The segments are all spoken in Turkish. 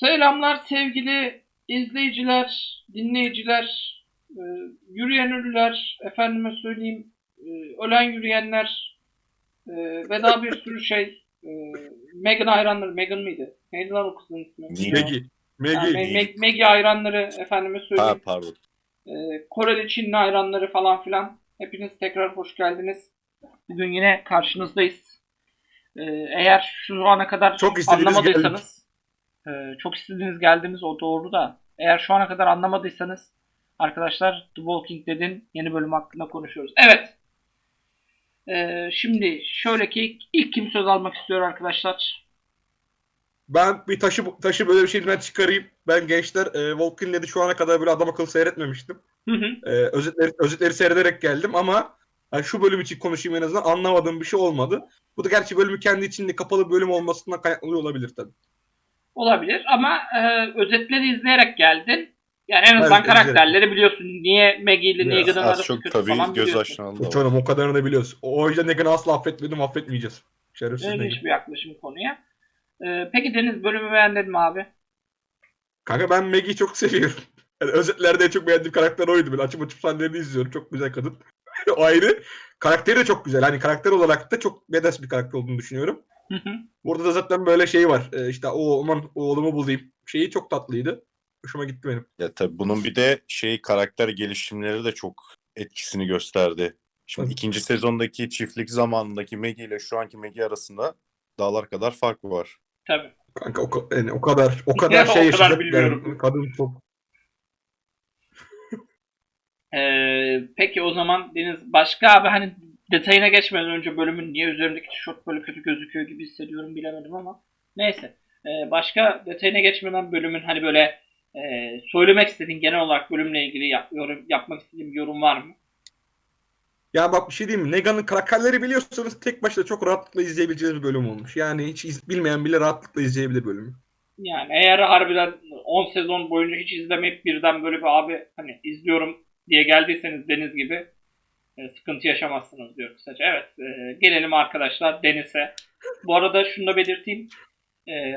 Selamlar sevgili izleyiciler, dinleyiciler, e, yürüyen ölüler, efendime söyleyeyim, e, ölen yürüyenler e, ve daha bir sürü şey. E, Megan hayranları, Megan mıydı? Neydi lan o kızın ismi? Niye? Megi. Ha, Megi. Me- Me- Maggie hayranları, efendime Ha söyleyeyim, pardon. e, Koreli, Çinli hayranları falan filan. Hepiniz tekrar hoş geldiniz. Bugün yine karşınızdayız. E, eğer şu ana kadar Çok anlamadıysanız e, çok istediğiniz geldiğimiz o doğru da eğer şu ana kadar anlamadıysanız arkadaşlar The Walking Dead'in yeni bölümü hakkında konuşuyoruz. Evet. E, şimdi şöyle ki ilk kim söz almak istiyor arkadaşlar? Ben bir taşı taşı böyle bir şeyden çıkarayım. Ben gençler e, Walking Dead'i şu ana kadar böyle adam akıllı seyretmemiştim. Hı hı. E, özetleri, özetleri seyrederek geldim ama yani şu bölüm için konuşayım en azından anlamadığım bir şey olmadı. Bu da gerçi bölümü kendi içinde kapalı bölüm olmasından kaynaklı olabilir tabii. Olabilir ama e, özetleri izleyerek geldin. Yani en azından Evet, karakterleri biliyorsun. Niye Maggie ile Biraz Negan'ın Az arası çok kötü tabii falan göz biliyorsun. aşinalı da var. O kadarını da biliyoruz. O o yüzden Negan'ı asla affetmedim affetmeyeceğiz. Şerefsiz Negan. İlginç bir yaklaşım konuya. E, peki Deniz bölümü beğendin mi abi? Kanka ben Maggie'yi çok seviyorum. Yani özetlerde en çok beğendiğim karakter oydu. Böyle açıp açıp sahneleri izliyorum. Çok güzel kadın. o ayrı. Karakteri de çok güzel. Hani karakter olarak da çok bedes bir karakter olduğunu düşünüyorum. Hı hı. Burada da zaten böyle şey var. Ee, işte o aman oğlumu bulayım. Şeyi çok tatlıydı. Hoşuma gitti benim. Ya tabii bunun bir de şey karakter gelişimleri de çok etkisini gösterdi. Şimdi Tabii. ikinci sezondaki çiftlik zamanındaki Maggie ile şu anki Maggie arasında dağlar kadar fark var. Tabii. Kanka o, yani o kadar o kadar o şey kadar yaşadık. bilmiyorum. Yani, kadın çok E, peki o zaman Deniz başka abi hani detayına geçmeden önce bölümün niye üzerindeki tişört böyle kötü gözüküyor gibi hissediyorum bilemedim ama neyse. E, başka detayına geçmeden bölümün hani böyle e, söylemek istediğin genel olarak bölümle ilgili yap, yorum, yapmak istediğin bir yorum var mı? Ya bak bir şey diyeyim mi? Negan'ın karakterleri biliyorsanız tek başına çok rahatlıkla izleyebileceğiniz bir bölüm olmuş. Yani hiç iz- bilmeyen bile rahatlıkla izleyebilir bölümü. Yani eğer harbiden 10 sezon boyunca hiç izlemeyip birden böyle bir abi hani izliyorum diye geldiyseniz Deniz gibi e, sıkıntı yaşamazsınız diyor kısaca. Evet e, gelelim arkadaşlar Deniz'e. Bu arada şunu da belirteyim. E,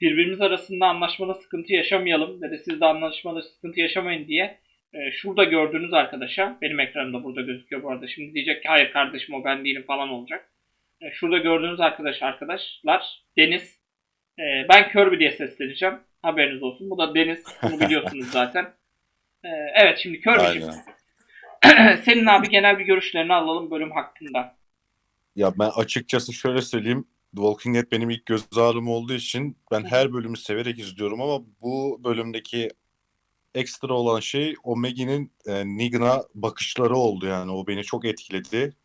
birbirimiz arasında anlaşmada sıkıntı yaşamayalım ve de siz de anlaşmada sıkıntı yaşamayın diye e, şurada gördüğünüz arkadaşa benim ekranımda burada gözüküyor bu arada. Şimdi diyecek ki hayır kardeşim o ben değilim falan olacak. E, şurada gördüğünüz arkadaş arkadaşlar Deniz e, ben Kirby diye sesleneceğim. Haberiniz olsun. Bu da Deniz. Bunu biliyorsunuz zaten. E, evet şimdi Kirby'cim. Aynen. Senin abi genel bir görüşlerini alalım bölüm hakkında. Ya ben açıkçası şöyle söyleyeyim. The Walking Dead benim ilk göz ağrım olduğu için ben her bölümü severek izliyorum ama bu bölümdeki ekstra olan şey o Maggie'nin e, Negan'a bakışları oldu yani. O beni çok etkiledi.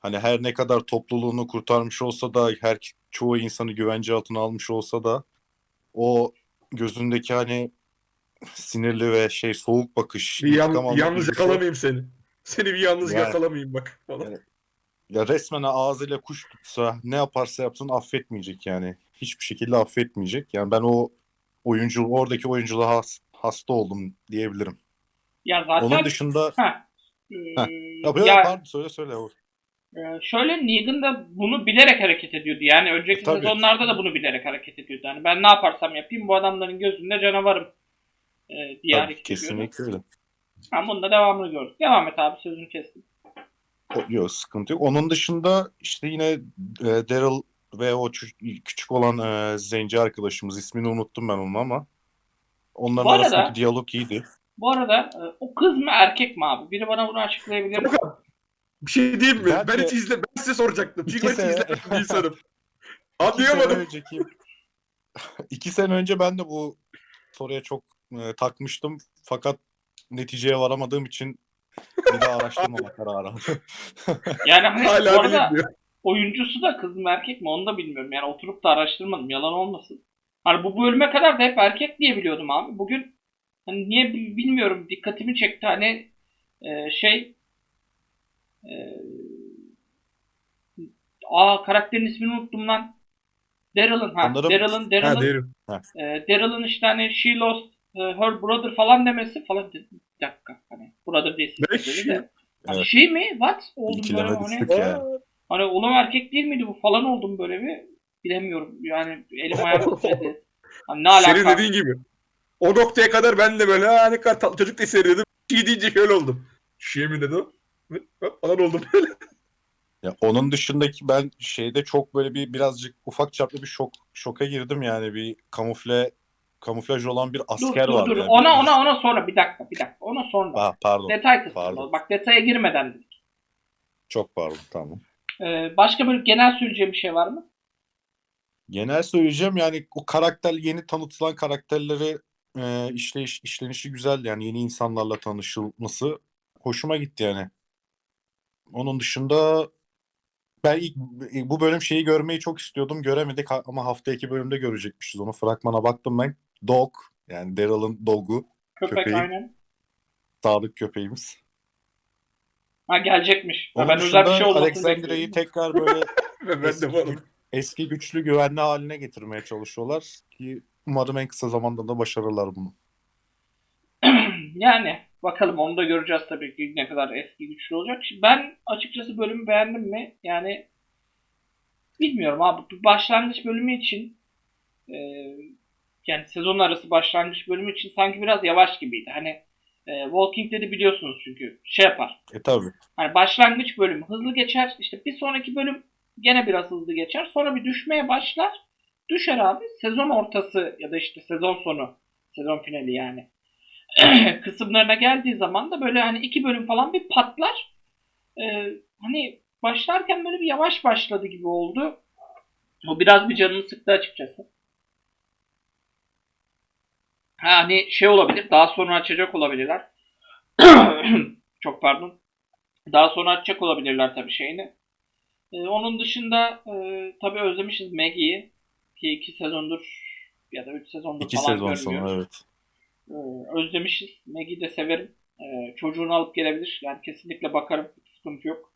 Hani her ne kadar topluluğunu kurtarmış olsa da her çoğu insanı güvence altına almış olsa da o gözündeki hani sinirli ve şey soğuk bakış. Bir yan- yalnız yakalamayayım seni. Seni bir yalnız Yani- yakalamayayım bak falan. Yani- Ya resmen ağzıyla kuş tutsa ne yaparsa yapsın affetmeyecek yani. Hiçbir şekilde affetmeyecek. Yani ben o oyuncu oradaki oyunculuğa has- hasta oldum diyebilirim. Ya zaten Onun dışında Ha. Ee, Ha. ya, ya, pardon söyle söyle. e, şöyle Negan da bunu bilerek hareket ediyordu. Yani önceki Tabii. sezonlarda da bunu bilerek hareket ediyordu. Yani ben ne yaparsam yapayım bu adamların gözünde canavarım e, diye Tabii, kesinlikle öyle. Ama bunun da devamını gördük. Devam et abi sözünü kestim. O- Yok sıkıntı yok. Onun dışında işte yine e, Daryl ve o çü- küçük olan e, zenci arkadaşımız ismini unuttum ben onun ama onların Bu arada- arasındaki diyalog iyiydi. Bu arada e, o kız mı erkek mi abi? Biri bana bunu açıklayabilir mi? Bir şey diyeyim mi? Ben Ben, de- hiç izle, ben size soracaktım. Çünkü ben hiç sene- izlemedim bir insanım. İki sene Anlayamadım. önceki iki sene önce ben de bu soruya çok e, takmıştım fakat neticeye varamadığım için bir daha araştırmama kararı aldım. Yani hani bu Hala arada bilmiyor. oyuncusu da kız mı erkek mi onu da bilmiyorum. Yani oturup da araştırmadım yalan olmasın. Hani bu bölüme kadar da hep erkek diye biliyordum abi. Bugün hani niye bil- bilmiyorum dikkatimi çekti hani e, şey e, aa karakterin ismini unuttum lan. Daryl'ın ha. Daryl'ın Ha Daryl'ın derim. e, Daryl'ın işte hani she lost her brother falan demesi falan bir dakika hani brother diye she? de. Hani Evet. şey mi? What? Oldum böyle hani. ya. Hani oğlum erkek değil miydi bu falan oldum böyle bir. Bilemiyorum yani elim ayağım titredi. Hani ne alaka? Senin dediğin gibi. O noktaya kadar ben de böyle ha ne kadar tatlı çocuk diye seyrediyordum. Şey deyince şöyle oldum. Şey mi dedi o? Falan oldum böyle. Ya onun dışındaki ben şeyde çok böyle bir birazcık ufak çaplı bir şok şoka girdim yani bir kamufle kamuflaj olan bir Dur asker dur vardı. dur. yani. Ona ona ona sonra bir dakika bir dakika. Ona sonra. Ha, pardon. Detay kısmı. Pardon. Bak detaya girmeden dedik. Çok pardon tamam. Ee, başka böyle genel söyleyeceğim bir şey var mı? Genel söyleyeceğim yani o karakter yeni tanıtılan karakterleri e, işleyiş işlenişi güzel yani yeni insanlarla tanışılması hoşuma gitti yani. Onun dışında ben ilk bu bölüm şeyi görmeyi çok istiyordum göremedik ha- ama hafta iki bölümde görecekmişiz onu fragmana baktım ben. Dog yani Daryl'ın dogu Köpek Köpeği. aynen. sadık köpeğimiz. Ha gelecekmiş. Ha, Onun ben özel bir dışında şey olmasını Alexandra'yı tekrar böyle ben de eski, varım. eski güçlü güvenli haline getirmeye çalışıyorlar ki umarım en kısa zamanda da başarırlar bunu. Yani bakalım onu da göreceğiz tabii ki ne kadar eski güçlü olacak. Şimdi ben açıkçası bölümü beğendim mi? Yani bilmiyorum abi. Bir başlangıç bölümü için e, yani sezon arası başlangıç bölümü için sanki biraz yavaş gibiydi. Hani e, Walking Dead'i biliyorsunuz çünkü şey yapar. E tabi. Hani başlangıç bölümü hızlı geçer. İşte bir sonraki bölüm gene biraz hızlı geçer. Sonra bir düşmeye başlar. Düşer abi. Sezon ortası ya da işte sezon sonu, sezon finali yani. kısımlarına geldiği zaman da böyle hani iki bölüm falan bir patlar. Ee, hani başlarken böyle bir yavaş başladı gibi oldu. O biraz bir canımı sıktı açıkçası. Ha, hani şey olabilir, daha sonra açacak olabilirler. Çok pardon. Daha sonra açacak olabilirler tabii şeyini. Ee, onun dışında e, tabii özlemişiz Maggie'yi. Ki iki sezondur ya da üç sezondur İki falan sezon sonra görmüyoruz. evet. Ee, özlemişiz. Maggie'yi de severim. Ee, çocuğunu alıp gelebilir. Yani kesinlikle bakarım. Hiç sıkıntı yok.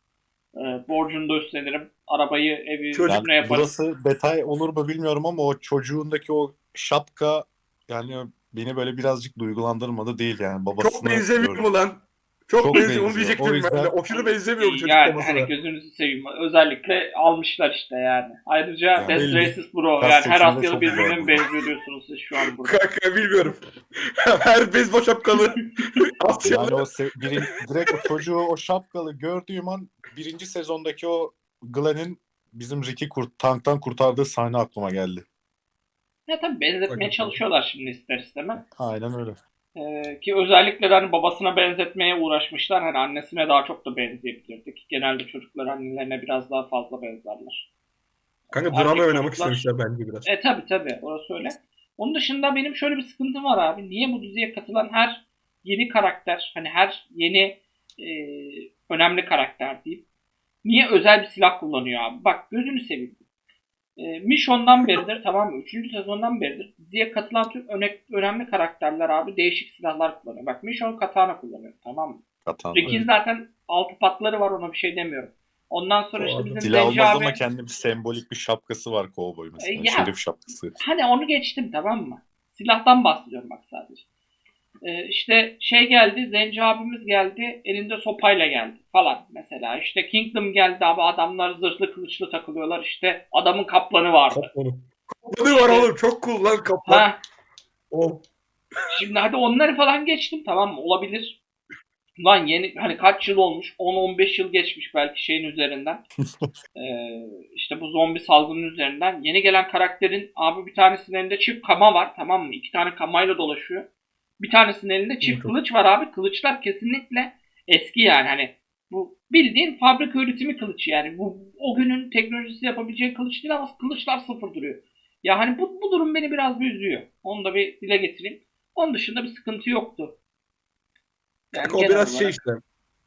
Ee, borcunu da üstlenirim. Arabayı, evi, Çocuk- üstüne Yani yaparım. burası detay olur mu bilmiyorum ama o çocuğundaki o şapka yani beni böyle birazcık duygulandırmadı değil yani babasına Çok benzemiyor mu lan? Çok, Çok benziyor. Onu benziyor. diyecektim O ben yüzden- de. Aşırı benziyor bu çocuk yani babasına. hani gözünüzü seveyim. Özellikle almışlar işte yani. Ayrıca Yani belli. Racist Bro. Yani her Asyalı birbirine mi benziyor diyorsunuz siz şu an burada. Kanka bilmiyorum. Her bezbol şapkalı. Asyalı. Yani o se- birinci, direkt o çocuğu o şapkalı gördüğüm an birinci sezondaki o Glenn'in bizim Rick'i kurt, tanktan kurtardığı sahne aklıma geldi. Ya tabii benzetmeye Bakın. çalışıyorlar şimdi ister istemez. Aynen öyle. Ee, ki özellikle de hani babasına benzetmeye uğraşmışlar. Hani annesine daha çok da benzeyebilirdi. Ki genelde çocuklar annelerine biraz daha fazla benzerler. Kanka Erkek drama oynamak çocuklar- istemişler bence biraz. E tabi tabi orası öyle. Onun dışında benim şöyle bir sıkıntım var abi. Niye bu diziye katılan her yeni karakter, hani her yeni e, önemli karakter diyeyim. Niye özel bir silah kullanıyor abi? Bak gözünü seveyim. E, Mission''dan beridir tamam mı? Üçüncü sezondan beridir diziye katılan tüm öne- önemli karakterler abi değişik silahlar kullanıyor. Bak Mission katana kullanıyor tamam mı? Katan. Rick'in zaten altı patları var ona bir şey demiyorum. Ondan sonra işte Doğru. bizim Silah Zenci olmaz abi... ama kendi bir sembolik bir şapkası var kovboy mesela. E, ya. Şerif şapkası. Hani onu geçtim tamam mı? Silahtan bahsediyorum bak sadece. Ee, işte şey geldi, Zenci abimiz geldi, elinde sopayla geldi falan mesela. İşte Kingdom geldi abi adamlar zırhlı kılıçlı takılıyorlar işte adamın kaplanı vardı. Kaplanı. Kaplanı var oğlum. Çok cool lan kaplan. Ha, Oh. şimdi hadi onları falan geçtim tamam mı? Olabilir. Lan yeni hani kaç yıl olmuş? 10-15 yıl geçmiş belki şeyin üzerinden. Ee, işte bu zombi salgının üzerinden. Yeni gelen karakterin abi bir tanesinin elinde çift kama var tamam mı? İki tane kamayla dolaşıyor. Bir tanesinin elinde çift Çok. kılıç var abi. Kılıçlar kesinlikle eski yani hani bu bildiğin fabrika üretimi kılıç yani. Bu o günün teknolojisi yapabileceği kılıç değil ama kılıçlar sıfır duruyor. Ya hani bu, bu durum beni biraz bir üzüyor. Onu da bir dile getireyim. Onun dışında bir sıkıntı yoktu. Yani o biraz şey olarak- işte.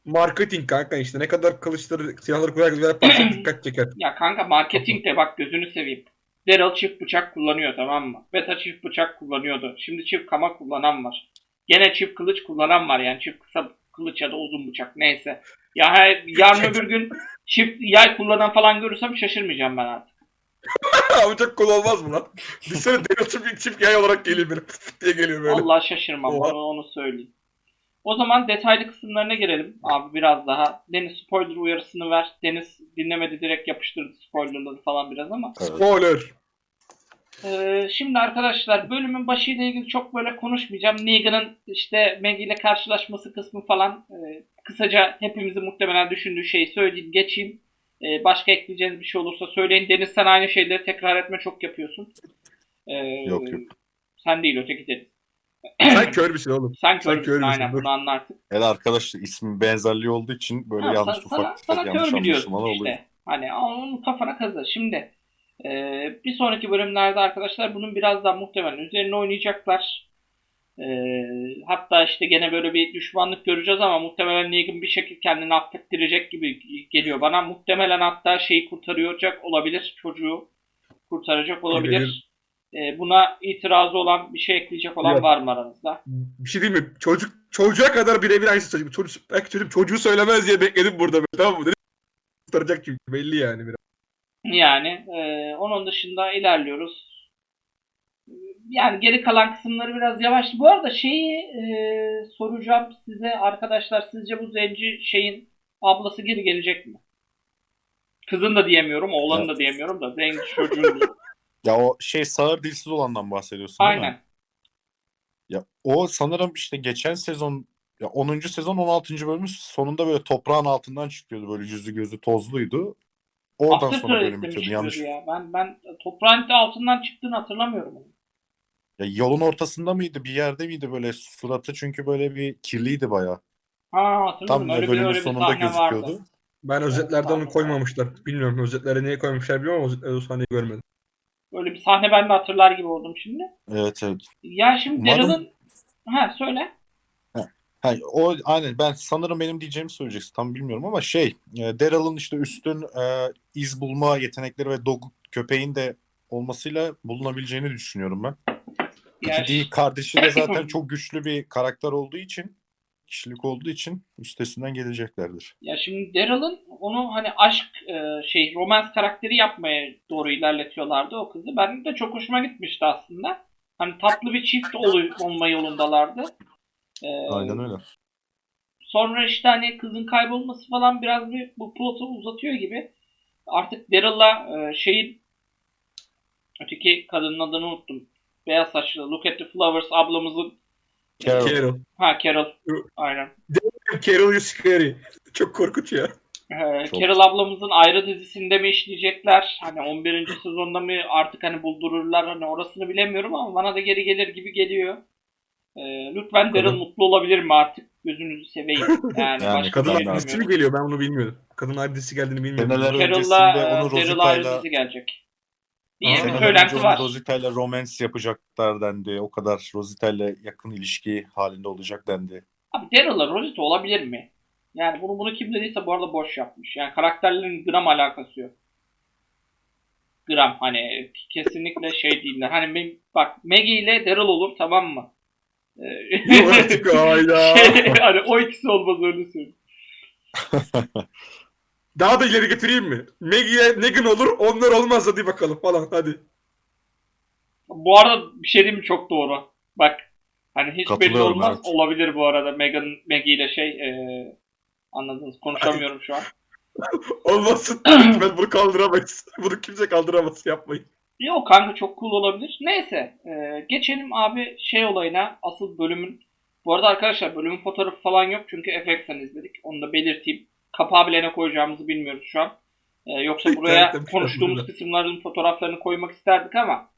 Marketing kanka işte. Ne kadar kılıçları, silahları koyar güzel yaparsan dikkat çeker. Ya kanka marketing de bak gözünü seveyim. Daryl çift bıçak kullanıyor tamam mı? Beta çift bıçak kullanıyordu. Şimdi çift kama kullanan var. Gene çift kılıç kullanan var yani çift kısa kılıç ya da uzun bıçak neyse. Ya her, yarın öbür gün çift yay kullanan falan görürsem şaşırmayacağım ben artık. Cool olmaz mı lan? Bir sene Daryl çift, çift yay olarak geliyor. Pıt diye geliyor böyle. Allah şaşırmam onu, onu söyleyeyim. O zaman detaylı kısımlarına gelelim abi biraz daha. Deniz spoiler uyarısını ver. Deniz dinlemedi direkt yapıştırdı spoilerları falan biraz ama. Evet. Spoiler. Ee, şimdi arkadaşlar bölümün başıyla ilgili çok böyle konuşmayacağım. Negan'ın işte Maggie ile karşılaşması kısmı falan e, kısaca hepimizin muhtemelen düşündüğü şeyi söyleyeyim geçeyim. Ee, başka ekleyeceğiniz bir şey olursa söyleyin. Deniz sen aynı şeyleri tekrar etme çok yapıyorsun. Ee, Yok, yok. Sen değil öteki Deniz. Sen kör müsün oğlum? Sen Sen kör müsün? aynen bunu anla artık. El arkadaşlar ismin benzerliği olduğu için böyle Ha, yanlış sana, ufak sana, yanlış kör biliyorsun işte. oluyor. Hani onun kafana kazı. Şimdi e, bir sonraki bölümlerde arkadaşlar bunun biraz daha muhtemelen üzerine oynayacaklar. E, hatta işte gene böyle bir düşmanlık göreceğiz ama muhtemelen Negan bir şekilde kendini affettirecek gibi geliyor bana. Muhtemelen hatta şeyi kurtaracak olabilir. Çocuğu kurtaracak olabilir. E, buna itirazı olan bir şey ekleyecek olan Yok. var mı aranızda? Bir şey diyeyim mi? Çocuk çocuğa kadar birebir aynısı çocuk. Çocuk belki çocuk çocuğu söylemez diye bekledim burada. Tamam mı? Dedim, Kurtaracak çünkü belli yani biraz. Yani e, onun dışında ilerliyoruz. Yani geri kalan kısımları biraz yavaş. Bu arada şeyi e, soracağım size arkadaşlar. Sizce bu zenci şeyin ablası geri gelecek mi? Kızın da diyemiyorum, oğlanın da diyemiyorum da zenci çocuğun. Ya o şey sağır dilsiz olandan bahsediyorsun değil mi? Aynen. Ya o sanırım işte geçen sezon ya 10. sezon 16. bölümün sonunda böyle toprağın altından çıkıyordu böyle yüzü gözü tozluydu. Oradan After sonra bölüm Credits'te mi bitiyordu yanlış. çıkıyordu ya? Ben ben toprağın altından çıktığını hatırlamıyorum. onu. Ya yolun ortasında mıydı bir yerde miydi böyle suratı çünkü böyle bir kirliydi bayağı. Ha hatırladım. Tam öyle bir, bölümün öyle bir sonunda sahne gözüküyordu. vardı. Ben özetlerde onu koymamışlar. Bilmiyorum özetlere niye koymuşlar bilmiyorum ama özetlerde o sahneyi görmedim. Öyle bir sahne ben de hatırlar gibi oldum şimdi. Evet evet. Ya şimdi Umarım- Daryl'ın... Ha söyle. Ha, o aynen ben sanırım benim diyeceğimi söyleyeceksin tam bilmiyorum ama şey e, Daryl'ın işte üstün e, iz bulma yetenekleri ve dog köpeğin de olmasıyla bulunabileceğini düşünüyorum ben. Ya İki değil kardeşi de zaten çok güçlü bir karakter olduğu için kişilik olduğu için üstesinden geleceklerdir. Ya şimdi Daryl'ın onu hani aşk e, şey romans karakteri yapmaya doğru ilerletiyorlardı o kızı. Benim de çok hoşuma gitmişti aslında. Hani tatlı bir çift ol, olma yolundalardı. E, Aynen öyle. Sonra işte hani kızın kaybolması falan biraz bir bu plotu uzatıyor gibi. Artık Daryl'la e, şeyin öteki kadının adını unuttum. Beyaz saçlı Look at the Flowers ablamızın Carol. Carol. ha Carol aynen. Carol you scary. Çok korkunç ya. Ee, Çok. Carol ablamızın ayrı dizisinde mi işleyecekler? Hani 11. sezonda mı artık hani buldururlar hani orasını bilemiyorum ama bana da geri gelir gibi geliyor. Ee, lütfen Daryl Kadın- mutlu olabilir mi artık? Gözünüzü seveyim. Yani, Yani başka Kadın şey Ben de dizisi mi geliyor? Ben onu bilmiyordum. Kadın ayrı dizisi geldiğini bilmiyordum. Seneler Carol'la öncesinde onu Daryl ayrı Rosita'yla dizi gelecek. Diye Aa. bir söylenti var. onu Rosita'yla romance yapacaklar dendi. O kadar Rosita'yla yakın ilişki halinde olacak dendi. Abi Daryl'la Rosita olabilir mi? Yani bunu bunu kim dediyse bu arada boş yapmış. Yani karakterlerin gram alakası yok. Gram hani kesinlikle şey değiller. Hani bak Maggie ile Daryl olur tamam mı? Ee, Yok artık hayda. hani o ikisi olmaz öyle söyleyeyim. Daha da ileri getireyim mi? Maggie'ye Negan olur, onlar olmaz hadi bakalım falan hadi. Bu arada bir şey diyeyim mi? Çok doğru. Bak hani hiç belli Katılıyorum, olmaz. evet. Olabilir bu arada Megan, Maggie ile şey e, anladınız. Konuşamıyorum şu an. Olmasın. ben bunu kaldıramayız. Bunu kimse kaldıramaz. Yapmayın. Yok kanka çok cool olabilir. Neyse. e, geçelim abi şey olayına. Asıl bölümün. Bu arada arkadaşlar bölümün fotoğrafı falan yok. Çünkü FX'ten izledik. Onu da belirteyim. Kapağı bile ne koyacağımızı bilmiyoruz şu an. E, yoksa buraya konuştuğumuz kısımların fotoğraflarını koymak isterdik ama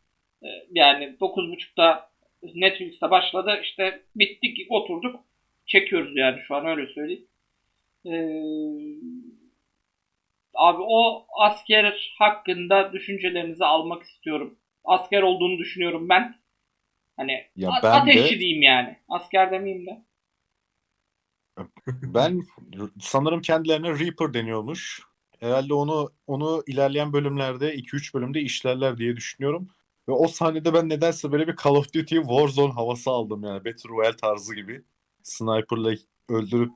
e, yani 9.30'da Netflix'te başladı. İşte bittik oturduk. Çekiyoruz yani şu an öyle söyleyeyim. E, Abi o asker hakkında düşüncelerinizi almak istiyorum. Asker olduğunu düşünüyorum ben. Hani Ya ben ateşçi de- diyeyim yani. Asker demeyeyim de. Ben sanırım kendilerine Reaper deniyormuş. Herhalde onu onu ilerleyen bölümlerde 2-3 bölümde işlerler diye düşünüyorum. Ve o sahnede ben nedense böyle bir Call of Duty Warzone havası aldım yani. Battle Royale tarzı gibi. Sniper'la öldürüp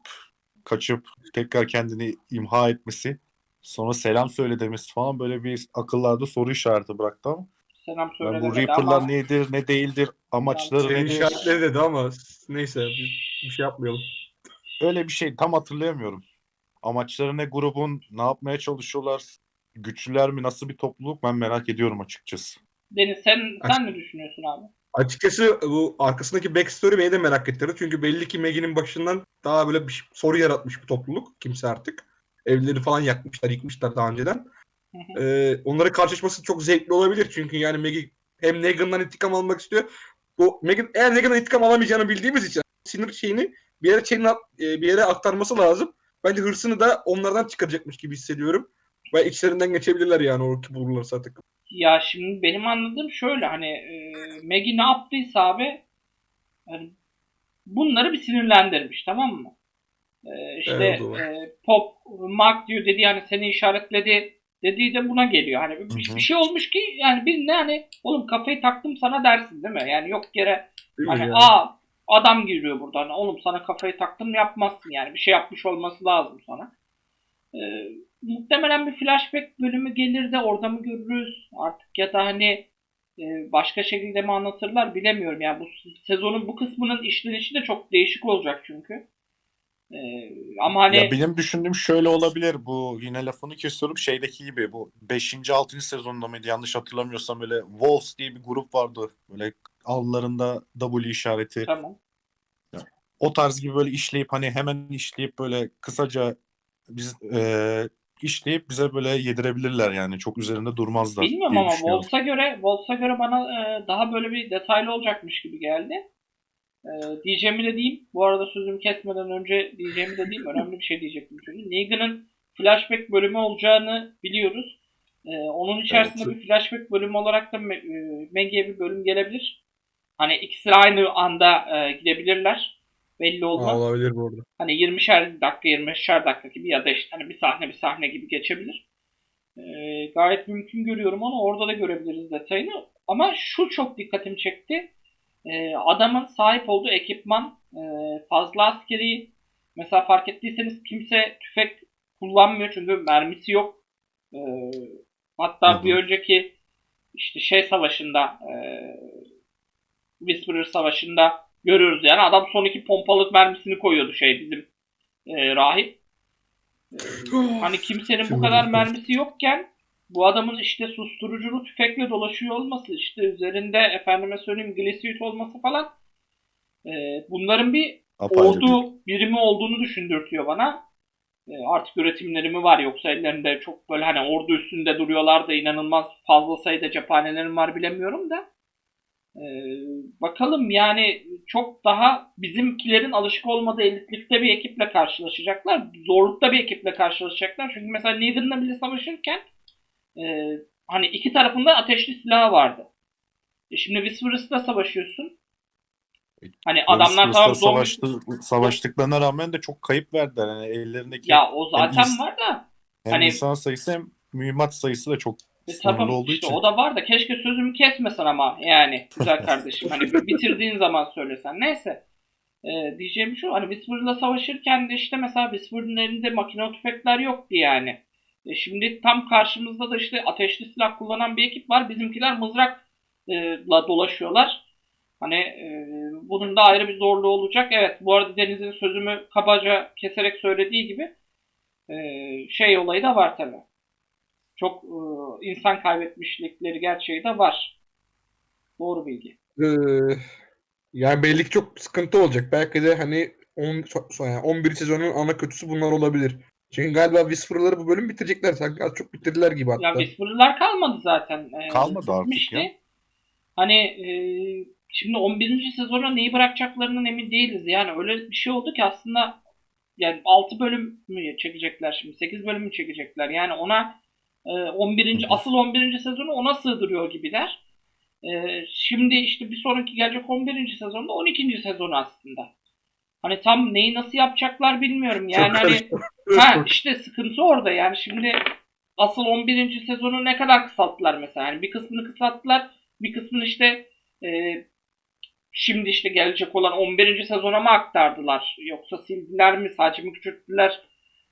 kaçıp tekrar kendini imha etmesi. Sonra selam söyle demesi falan böyle bir akıllarda soru işareti bıraktı ama. Selam Ben söyle bu demedi Reaper'lar ama nedir, ne değildir, amaçları Senin nedir? işaretleri dedi ama neyse biz bir şey yapmayalım. Öyle bir şey tam hatırlayamıyorum. Amaçları ne grubun, ne yapmaya çalışıyorlar, güçlüler mi, nasıl bir topluluk ben merak ediyorum açıkçası. Deniz sen sen ne düşünüyorsun abi? Açıkçası bu arkasındaki backstory beni de merak ettirdi. Çünkü belli ki Maggie'nin başından daha böyle bir soru yaratmış bir topluluk. Kimse artık. Evleri falan yakmışlar, yıkmışlar daha önceden. Ee, onların karşılaşması çok zevkli olabilir. Çünkü yani Maggie hem Negan'dan intikam almak istiyor. Bu Megan eğer Negan'dan intikam alamayacağını bildiğimiz için sinir şeyini bir yere at- e, bir yere aktarması lazım. Bence hırsını da onlardan çıkaracakmış gibi hissediyorum. Ve içlerinden geçebilirler yani o ki bulurlarsa artık. Ya şimdi benim anladığım şöyle hani e, Maggie ne yaptıysa abi hani bunları bir sinirlendirmiş tamam mı? E, işte Evet, e, Pop Mark diyor dedi yani seni işaretledi dediği de buna geliyor. Hani bir, Hı hı. bir şey olmuş ki yani bir ne hani oğlum kafayı taktım sana dersin değil mi? Yani yok yere Değil hani yani? aa adam giriyor buradan. Oğlum sana kafayı taktım yapmazsın yani. Bir şey yapmış olması lazım sana. Ee, muhtemelen bir flashback bölümü gelir de orada mı görürüz artık ya da hani e, başka şekilde mi anlatırlar bilemiyorum. Yani bu sezonun bu kısmının işlenişi de çok değişik olacak çünkü. Ee, ama hani Ya benim düşündüğüm şöyle olabilir. Bu yine lafını kesiyorum. Şeydeki gibi bu 5. 6. sezonda mıydı yanlış hatırlamıyorsam böyle Wolves diye bir grup vardı. Böyle alnlarında W işareti. tamam. O tarz gibi böyle işleyip hani hemen işleyip böyle kısaca biz eee, işleyip bize böyle yedirebilirler yani. Çok üzerinde durmazlar. Bilmiyorum ama. Wolves'a göre Wolves'a göre bana e, daha böyle bir detaylı olacakmış gibi geldi. E, diyeceğimi de diyeyim. Bu arada sözümü kesmeden önce diyeceğimi de diyeyim. Önemli bir şey diyecektim çünkü. Negan'ın flashback bölümü olacağını biliyoruz. E, onun içerisinde Evet. bir flashback bölümü olarak da e, Maggie'ye bir bölüm gelebilir. Hani ikisi aynı anda e, gidebilirler. Belli olmaz olabilir bu arada. hani 20'şer dakika 25'er dakika gibi ya da işte hani bir sahne bir sahne gibi geçebilir. Ee, gayet mümkün görüyorum onu. Orada da görebiliriz detayını. Ama şu çok dikkatimi çekti. Ee, adamın sahip olduğu ekipman e, fazla askeri. Mesela fark ettiyseniz kimse tüfek kullanmıyor çünkü mermisi yok. Ee, hatta Hı hı. bir önceki işte şey savaşında e, Whisperer savaşında görüyoruz yani adam son iki pompalık mermisini koyuyordu şey bizim e, rahip. E, hani kimsenin bu kadar mermisi yokken bu adamın işte susturuculu tüfekle dolaşıyor olması işte üzerinde efendime söyleyeyim glisuit olması falan e, bunların bir Apayrı ordu birimi olduğunu düşündürtüyor bana. E, artık üretimleri mi var yoksa ellerinde çok böyle hani ordu üstünde duruyorlar da inanılmaz fazla sayıda cephanelerim var bilemiyorum da. E, bakalım yani çok daha bizimkilerin alışık olmadığı elitlikte bir ekiple karşılaşacaklar. Zorlukta bir ekiple karşılaşacaklar. Çünkü mesela Negan'la bile savaşırken e, hani iki tarafında ateşli silahı vardı. E şimdi Whisperers'la savaşıyorsun. Hani adamlar tamam savaştı, savaştıklarına rağmen de çok kayıp verdiler. Yani ellerindeki Ya o zaten ins- var da hem hani- insan sayısı hem mühimmat sayısı da çok sınırlı olduğu işte için. o da var da keşke sözümü kesmesen ama yani güzel kardeşim hani bitirdiğin zaman söylesen. Neyse. Ee, diyeceğim şu hani Whisper'la savaşırken de işte mesela Whisper'ın elinde makine tüfekler yoktu yani. E, şimdi tam karşımızda da işte ateşli silah kullanan bir ekip var. Bizimkiler mızrakla dolaşıyorlar. Hani e, bunun da ayrı bir zorluğu olacak. Evet bu arada Deniz'in sözümü kabaca keserek söylediği gibi e, şey olayı da var tabii. Çok e, insan kaybetmişlikleri gerçeği de var. Doğru bilgi. Ee, yani belli ki çok sıkıntı olacak. Belki de hani 10, so- so- yani 11 sezonun ana kötüsü bunlar olabilir. Çünkü galiba Whisperer'ları bu bölüm bitirecekler. Sanki az çok bitirdiler gibi hatta. Ya Whisperer'lar kalmadı zaten. E, Kalmadı artık bitmişti. ya. Hani e, şimdi 11. sezona neyi bırakacaklarından emin değiliz. Yani öyle bir şey oldu ki aslında yani 6 bölüm mü çekecekler şimdi? 8 bölüm mü çekecekler? Yani ona 11. Hı hı. asıl 11. sezonu ona sığdırıyor gibiler. E, şimdi işte bir sonraki gelecek 11. sezonda 12. sezon aslında. Hani tam neyi nasıl yapacaklar bilmiyorum. Yani Çok hani. Ha işte sıkıntı orada yani şimdi asıl 11. sezonu ne kadar kısalttılar mesela yani bir kısmını kısalttılar bir kısmını işte e, şimdi işte gelecek olan 11. sezona mı aktardılar yoksa sildiler mi sadece mi küçülttüler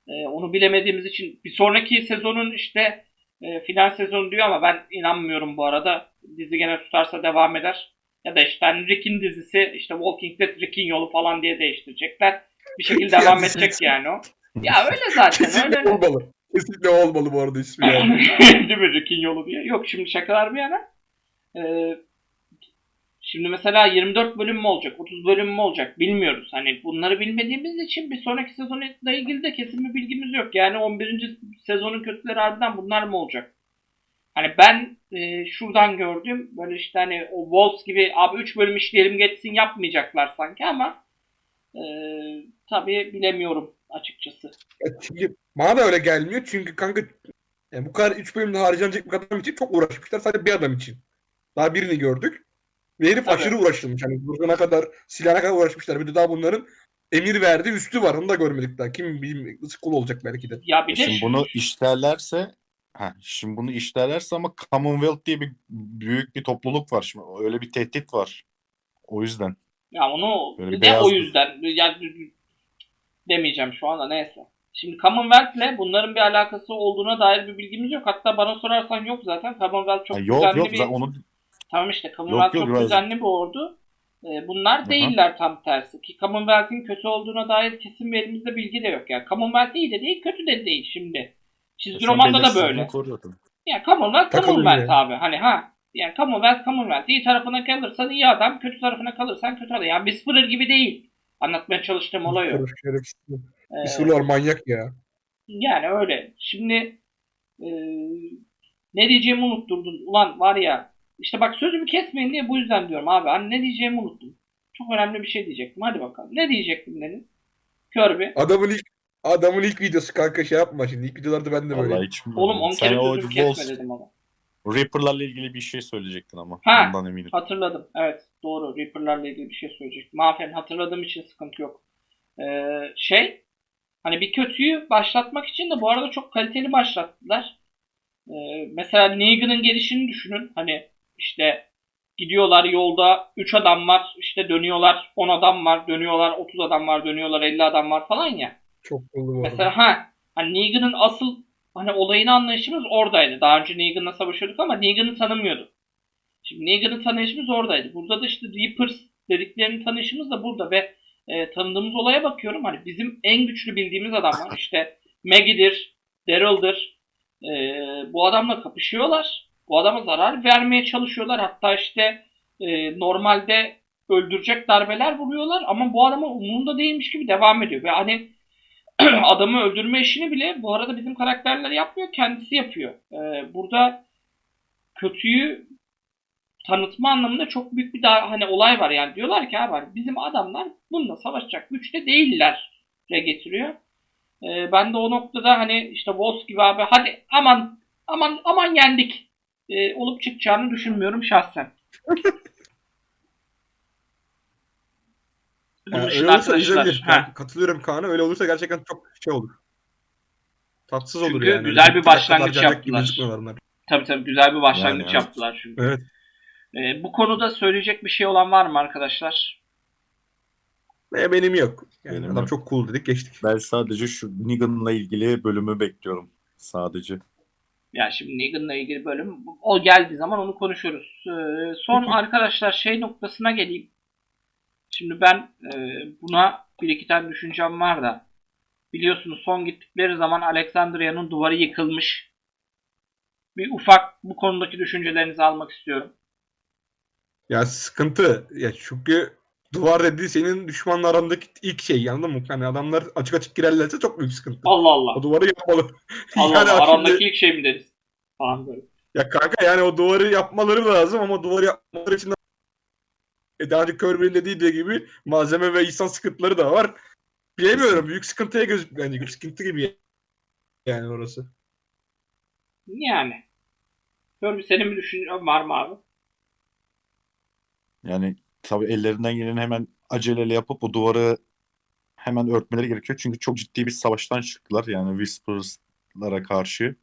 E, onu bilemediğimiz için bir sonraki sezonun işte e, final sezonu diyor ama ben inanmıyorum bu arada dizi gene tutarsa devam eder ya da işte hani Rick'in dizisi işte Walking Dead Rick'in yolu falan diye değiştirecekler bir şekilde devam edecek yani o. Ya öyle zaten Kesinlikle öyle. olmalı. Kesinlikle olmalı bu arada ismi yani. Değil mi Rick'in yolu diye. Yok şimdi şakalar bir yana. Ee, şimdi mesela 24 bölüm mü olacak, 30 bölüm mü olacak bilmiyoruz. Hani bunları bilmediğimiz için bir sonraki sezonla ilgili de kesin bir bilgimiz yok. Yani 11. sezonun kötüleri harbiden bunlar mı olacak? Hani ben e, şuradan gördüm böyle işte hani o Wolves gibi abi 3 bölüm işleyelim geçsin yapmayacaklar sanki ama e, tabii bilemiyorum açıkçası. Ya çünkü bana da öyle gelmiyor çünkü kanka yani bu kadar 3 bölümde harcanacak bir adam için çok uğraşmışlar sadece bir adam için. Daha birini gördük. Ve herif Tabii. aşırı uğraşılmış. Hani vurguna kadar, silahına kadar uğraşmışlar. Bir de daha bunların emir verdiği üstü var. Onu da görmedik daha. Kim bilmiyor. Nasıl kul olacak belki de. Ya bir de Şimdi bunu işlerlerse ha, şimdi bunu işlerlerse ama Commonwealth diye bir büyük bir topluluk var şimdi. Öyle bir tehdit var. O yüzden. Ya onu Böyle beyaz o bir- yüzden yani demeyeceğim şu anda neyse. Şimdi Commonwealth'le bunların bir alakası olduğuna dair bir bilgimiz yok. Hatta bana sorarsan yok zaten. Commonwealth çok Ha, yok düzenli yok bir zaten onu tamam işte Commonwealth Yok, yok, çok biraz- düzenli bir ordu. Ee, bunlar Aha. değiller tam tersi. Ki Commonwealth'in kötü olduğuna dair kesin bir elimizde bilgi de yok. Yani Commonwealth iyi de değil, kötü de değil şimdi. Çizgi romanda da böyle. tabii. Yani Commonwealth Commonwealth abi. Hani ha. Yani Commonwealth Commonwealth. İyi tarafına kalırsan iyi adam, kötü tarafına kalırsan kötü adam. Yani Whisperer gibi değil. Anlatmaya çalıştığım olay o. Şeref- şerefsiz. Ee, manyak ya. yani öyle. Şimdi e, ne diyeceğimi unutturdun. Ulan var ya işte bak sözümü kesmeyin diye bu yüzden diyorum abi. Hani ne diyeceğimi unuttum. Çok önemli bir şey diyecektim. Hadi bakalım. Ne diyecektim Deniz? Kirby. Adamın ilk adamın ilk videosu kanka şey yapma şimdi. İlk videolarda ben de böyle. Vallahi hiç Oğlum 10 Sen kere o sözümü kesme Wolves- dedim ama. Reaper'larla ilgili bir şey söyleyecektin ama. Ha. Ondan eminim. Hatırladım. Evet doğru. Reaper'larla ilgili bir şey söyleyecektim. Aferin hatırladığım için sıkıntı yok. Ee, şey hani bir kötüyü başlatmak için de bu arada çok kaliteli başlattılar. Ee, mesela Negan'ın gelişini düşünün. Hani işte gidiyorlar yolda 3 adam var. işte dönüyorlar 10 adam var. Dönüyorlar 30 adam var. Dönüyorlar 50 adam var falan ya. Çok oldu Mesela ha hani Negan'ın asıl hani olayını anlayışımız oradaydı. Daha önce Negan'la savaşıyorduk ama Negan'ı tanımıyorduk. Şimdi Negan'ı tanıyışımız oradaydı. Burada da işte Reapers dediklerinin tanıyışımız da burada ve e, tanıdığımız olaya bakıyorum. Hani bizim en güçlü bildiğimiz adamlar işte Maggie'dir, Daryl'dır. E, bu adamla kapışıyorlar. Bu adama zarar vermeye çalışıyorlar. Hatta işte e, normalde öldürecek darbeler vuruyorlar ama bu adama umurunda değilmiş gibi devam ediyor. Ve hani adamı öldürme işini bile bu arada bizim karakterler yapmıyor, kendisi yapıyor. Ee, burada kötüyü tanıtma anlamında çok büyük bir daha hani olay var yani diyorlar ki abi bizim adamlar bununla savaşacak güçte değiller de getiriyor. Ee, ben de o noktada hani işte Wolves gibi abi hadi aman aman aman yendik e, olup çıkacağını düşünmüyorum şahsen. Yani öyle olursa arkadaşlar- katılıyorum Kaan'a. Öyle olursa gerçekten çok şey olur. Tatsız olur Çünkü yani. güzel Öyle bir başlangıç harcanacak gibi yaptılar. Tabii tabii güzel bir başlangıç Yani yaptılar çünkü. Evet. Ee, bu konuda söyleyecek bir şey olan var mı arkadaşlar? Ve benim yok. Yani Benim adam yok. çok cool dedik geçtik. Ben sadece şu Negan'la ilgili bölümü bekliyorum. Sadece. Ya şimdi Negan'la ilgili bölüm o geldiği zaman onu konuşuruz. Ee, son arkadaşlar şey noktasına geleyim. Şimdi ben e, buna bir iki tane düşüncem var da biliyorsunuz son gittikleri zaman Alexandria'nın duvarı yıkılmış. Bir ufak bu konudaki düşüncelerinizi almak istiyorum. Ya sıkıntı. Ya çünkü duvar dediği senin düşmanla arandaki ilk şey anladın mı? Hani adamlar açık açık girerlerse çok büyük sıkıntı. Allah Allah. O duvarı yapmalı. Allah Yani Allah. şimdi- Arandaki ilk şey mi deriz? Falan böyle. Ya kanka yani o duvarı yapmaları lazım ama duvarı yapmaları için de e daha önce Kirby'nin dediği gibi malzeme ve insan sıkıntıları da var. Bilemiyorum. Büyük sıkıntıya gözüküyor. Yani büyük sıkıntı gibi yani orası. Yani. Kirby senin bir düşüncen var mı abi? Yani tabii ellerinden geleni hemen aceleyle yapıp o duvarı hemen örtmeleri gerekiyor. Çünkü çok ciddi bir savaştan çıktılar. Yani Whispers'lara karşı.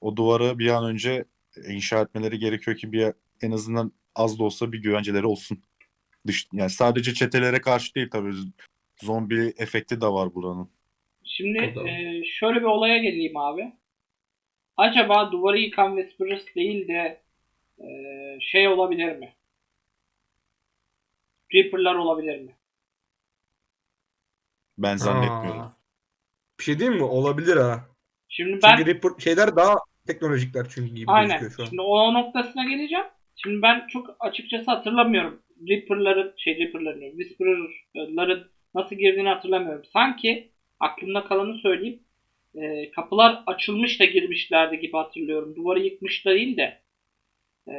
O duvarı bir an önce inşa etmeleri gerekiyor ki bir en azından az da olsa bir güvenceleri olsun. Dış, yani sadece çetelere karşı değil tabii. Zombi efekti de var buranın. Şimdi e, şöyle bir olaya geleyim abi. Acaba duvarı yıkan Whisperers değil de e, şey olabilir mi? Reaper'lar olabilir mi? Ben zannetmiyorum. Aa. Bir şey diyeyim mi? Olabilir ha. Şimdi ben Çünkü Reaper şeyler daha teknolojikler çünkü gibi aynen. gözüküyor şu an. Şimdi o noktasına geleceğim. Şimdi ben çok açıkçası hatırlamıyorum. Reaper'ların, şey Reaper'ların, diyorum, Whisperer'ların nasıl girdiğini hatırlamıyorum. Sanki aklımda kalanı söyleyeyim. e, kapılar açılmış da girmişlerdi gibi hatırlıyorum. Duvarı yıkmış da değil de. E,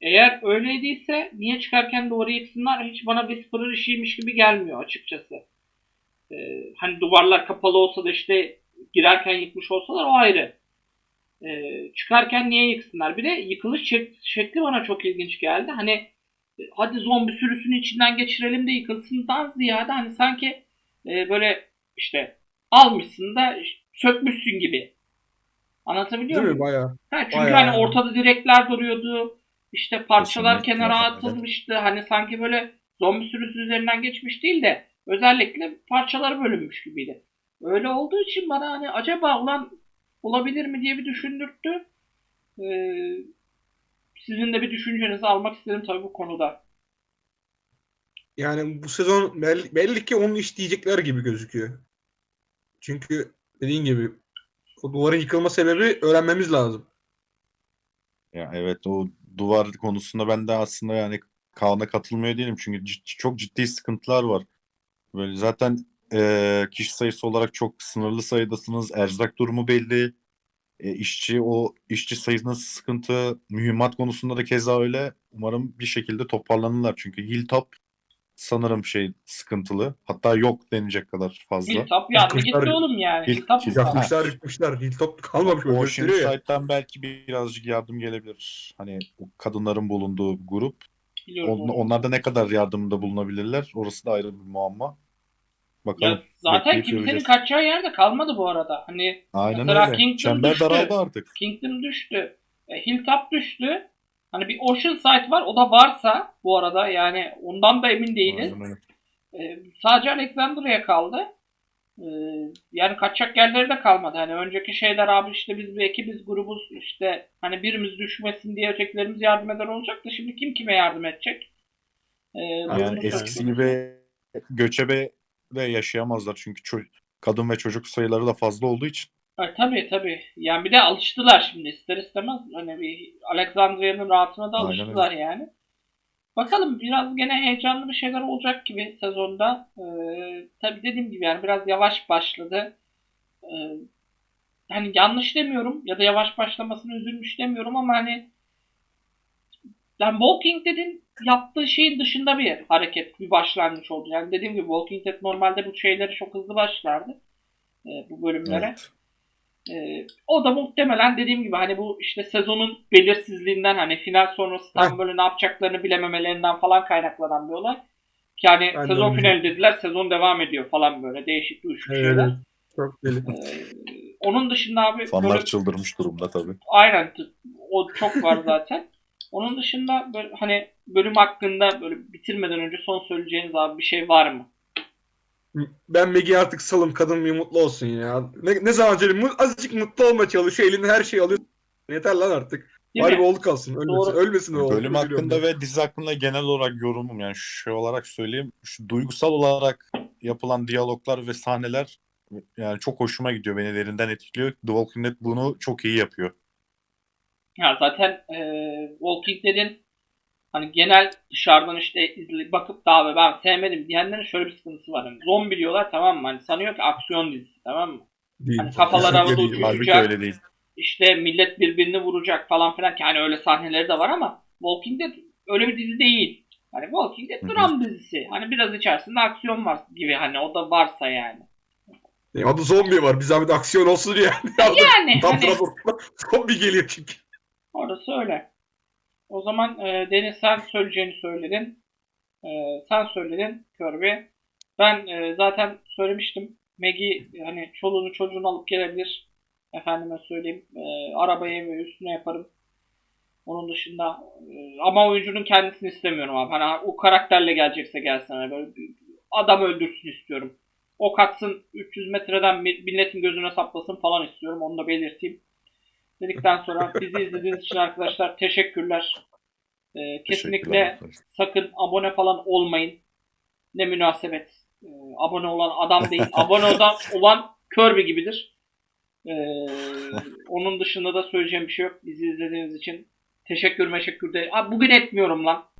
eğer öyleydiyse niye çıkarken duvarı yıksınlar hiç bana Whisperer işiymiş gibi gelmiyor açıkçası. E, hani duvarlar kapalı olsa da işte girerken yıkmış olsalar o ayrı. Ee, çıkarken niye yıksınlar? Bir de yıkılış şek- şekli bana çok ilginç geldi. Hani e, hadi zombi sürüsünün içinden geçirelim de yıkılsından ziyade hani sanki e, böyle işte almışsın da sökmüşsün gibi. Anlatabiliyor Değil mi? muyum? Bayağı. Ha, çünkü Bayağı hani ortada direkler duruyordu. İşte parçalar Kesinlikle, kenara atılmıştı. Hani sanki böyle zombi sürüsü üzerinden geçmiş değil de özellikle parçaları bölünmüş gibiydi. Öyle olduğu için bana hani acaba ulan olabilir mi diye bir düşündürttü. Ee, sizin de bir düşüncenizi almak istedim tabii bu konuda. Yani bu sezon belli, belli ki onu isteyecekler gibi gözüküyor. Çünkü dediğin gibi o duvarın yıkılma sebebi öğrenmemiz lazım. Ya evet o duvar konusunda ben de aslında yani Kaan'a katılmıyor değilim. Çünkü cid- çok ciddi sıkıntılar var. Böyle zaten eee, kişi sayısı olarak çok sınırlı sayıdasınız. Erzak durumu belli. E, işçi o işçi sayınız sıkıntı. Mühimmat konusunda da keza öyle. Umarım bir şekilde toparlanırlar. Çünkü Hilltop sanırım şey sıkıntılı. Hatta yok denecek kadar fazla. Hilltop yandı Yıkmışlar- gitti oğlum yani. Hill- Hilltop Hill- Yakmışlar yıkmışlar. Hilltop kalmamış. böyle O gösteriyor ya. Site'den belki birazcık yardım gelebilir. Hani o kadınların bulunduğu grup. biliyoruz On, onu. onlarda ne kadar yardımda bulunabilirler? Orası da ayrı bir muamma. Bakalım. Ya zaten bekleyip kimsenin göreceğiz. kaçacağı yerde kalmadı bu arada. Hani Aynen Mesela öyle. Kingdom Çember düştü. daraldı artık. Kingdom düştü. E, Hilltop düştü. Hani bir Ocean Site var. O da varsa bu arada yani ondan da emin değiliz. Aynen öyle. E, sadece Alexandria kaldı. E, yani kaçacak yerleri de kalmadı. Hani önceki şeyler abi işte biz bir ekibiz grubuz işte hani birimiz düşmesin diye ötekilerimiz yardım eder olacaktı. Şimdi kim kime yardım edecek? E, durumu Yani eskisi gibi göçebe de yaşayamazlar. Çünkü kadın ve çocuk sayıları da fazla olduğu için. Ha, tabii tabii. Yani bir de alıştılar şimdi ister istemez. Hani bir Alexandria'nın rahatına da Aynen alıştılar yani. Bakalım biraz gene heyecanlı bir şeyler olacak gibi sezonda. Ee, tabii dediğim gibi yani biraz yavaş başladı. Ee, hani yanlış demiyorum ya da yavaş başlamasını üzülmüş demiyorum ama hani yani Walking Dead'in yaptığı şeyin dışında bir hareket, bir başlangıç oldu. Yani dediğim gibi Walking Dead normalde bu şeyleri çok hızlı başlardı. e, bu bölümlere. Evet. Ee, o da muhtemelen dediğim gibi hani bu işte sezonun belirsizliğinden hani final sonrası tam Heh. böyle ne yapacaklarını bilememelerinden falan kaynaklanan bir olay. Ki hani Ben de sezon öyle. finali dediler sezon devam ediyor falan böyle değişik uyuşuk Evet, şeyler. Çok deli. Ee, onun dışında abi Fanlar böyle- çıldırmış durumda tabii. aynen o çok var zaten. Onun dışında böyle hani bölüm hakkında böyle bitirmeden önce son söyleyeceğiniz abi bir şey var mı? Ben Maggie artık salım kadın bir mutlu olsun ya. Ne, ne zaman canım mu- azıcık mutlu olmaya çalışıyor. Elinde her şeyi alıyor. Yeter lan artık. Değil Bari mi? bir oğlu kalsın. Ölmesin. Doğru. Ölmesin o oğlu. Bölüm hakkında ben. ve dizi hakkında genel olarak yorumum yani şu olarak söyleyeyim. Şu duygusal olarak yapılan diyaloglar ve sahneler yani çok hoşuma gidiyor. Beni derinden etkiliyor. The Walking Dead bunu çok iyi yapıyor. Ya zaten e, Walking Dead'in hani genel dışarıdan işte izle, bakıp da abi ben sevmedim diyenlerin şöyle bir sıkıntısı var. Hani zombi diyorlar tamam mı? Hani sanıyor ki aksiyon dizisi tamam mı? Değil. Hani kafalar havada Uçacak. öyle değil. İşte millet birbirini vuracak falan filan ki hani öyle sahneleri de var ama Walking Dead öyle bir dizi değil. Hani Walking Dead dram dizisi. Hani biraz içerisinde aksiyon var gibi hani o da varsa yani. E, adı zombi var. Bir zahmet aksiyon olsun yani. Yani Tam hani... zombi geliyor çünkü. orası öyle. O zaman e, Deniz sen söyleyeceğini söyledin. E, sen söyledin Kirby. Ben e, zaten söylemiştim. Maggie hani çoluğunu çocuğunu alıp gelebilir. Efendime söyleyeyim. E, arabayı ve üstüne yaparım. Onun dışında e, ama oyuncunun kendisini istemiyorum abi. Hani o karakterle gelecekse gelsin. Hani böyle adam öldürsün istiyorum. O katsın 300 metreden milletin gözüne saplasın falan istiyorum. Onu da belirteyim. Dedikten sonra bizi izlediğiniz için arkadaşlar teşekkürler. E, kesinlikle Teşekkürler. sakın abone falan olmayın. Ne münasebet. Ee, abone olan adam değil. abone olan, olan Kirby gibidir. Ee, onun dışında da söyleyeceğim bir şey yok. Bizi izlediğiniz için teşekkür meşekkür de. Abi bugün etmiyorum lan.